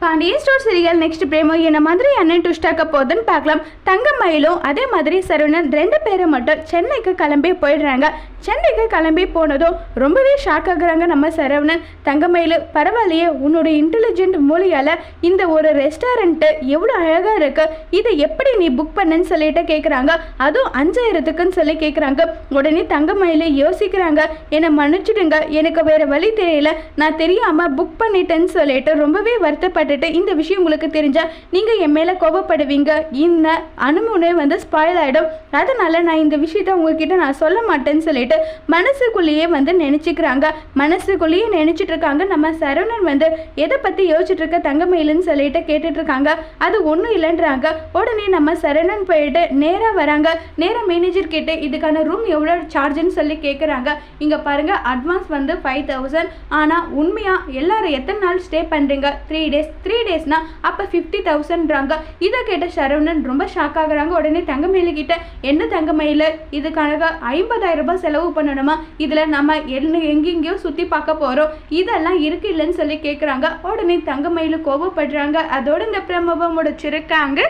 Pandian store serial next promo என்ன மாதிரி அண்ணன் டுஷ்டாக்க போகுதுன்னு பார்க்கலாம். தங்கமயிலும் அதே மாதிரி சரவணன் ரெண்டு பேரும் மட்டும் சென்னைக்கு கிளம்பி போயிடுறாங்க. சென்னைக்கு கிளம்பி போனதும் ரொம்பவே ஷாக் ஆகுறாங்க நம்ம சரவணன். தங்கமயில் பரவாயில்லையே உன்னோட இன்டெலிஜென்ட் மூலியால் இந்த ஒரு ரெஸ்டாரண்ட்டு எவ்வளோ அழகாக இருக்குது இதை எப்படி நீ புக் பண்ணுன்னு சொல்லிட்டு கேட்குறாங்க அதுவும் அஞ்சாயிரத்துக்குன்னு சொல்லி கேட்குறாங்க உடனே தங்கமயில் யோசிக்கிறாங்க. என்னை மன்னிச்சிடுங்க எனக்கு வேறு வழி தெரியல. நான் தெரியாமல் புக் பண்ணிட்டேன்னு சொல்லிட்டு ரொம்பவே வருத்தப்பட்டுட்டு இந்த விஷயம் உங்களுக்கு தெரிஞ்சால் நீங்கள் என் மேலே கோபப்படுவீங்க. இந்த அனுமுனை வந்து ஸ்பாயில் ஆகிடும் அதனால் நான் இந்த விஷயத்த உங்ககிட்ட நான் சொல்ல மாட்டேன்னு சொல்லிட்டு மனசுக்குள்ளேயே வந்து நினச்சிக்கிறாங்க. மனசுக்குள்ளேயே நினச்சிட்டு இருக்காங்க. நம்ம சரவணன் வந்து எதை பற்றி யோசிச்சுட்டு இருக்க தங்கமயிலுன்னு சொல்லிட்டு கேட்டுட்டு இருக்காங்க. அது ஒன்றும் இல்லைன்றாங்க. உடனே நம்ம சரவணன் போயிட்டு நேராக வராங்க. நேராக மேனேஜர் கிட்டே இதுக்கான ரூம் எவ்வளோ சார்ஜுன்னு சொல்லி கேட்குறாங்க இங்கே பாருங்கள் அட்வான்ஸ் வந்து ஃபைவ் தௌசண்ட் ஆனால் உண்மையாக எல்லாரும் எத்தனை நாள் ஸ்டே பண்ணுறீங்க த்ரீ டேஸ் த்ரீ டேஸ்னா அப்போ ஃபிஃப்டி தௌசண்ட்றாங்க இதை கேட்ட சரவணன் ரொம்ப ஷாக் ஆகுறாங்க. உடனே தங்கமயிலு கிட்ட என்ன தங்கமயில் இதுக்காக ஐம்பதாயிரம் ரூபாய் செலவு பண்ணணுமா? இதில் நம்ம என்ன எங்கெங்கேயோ சுற்றி பார்க்க போகிறோம் இதெல்லாம் இருக்கு இல்லைன்னு சொல்லி கேட்குறாங்க உடனே தங்கமயிலு கோபப்படுறாங்க அதோட இந்த பிரமபம் முடிச்சிருக்காங்க.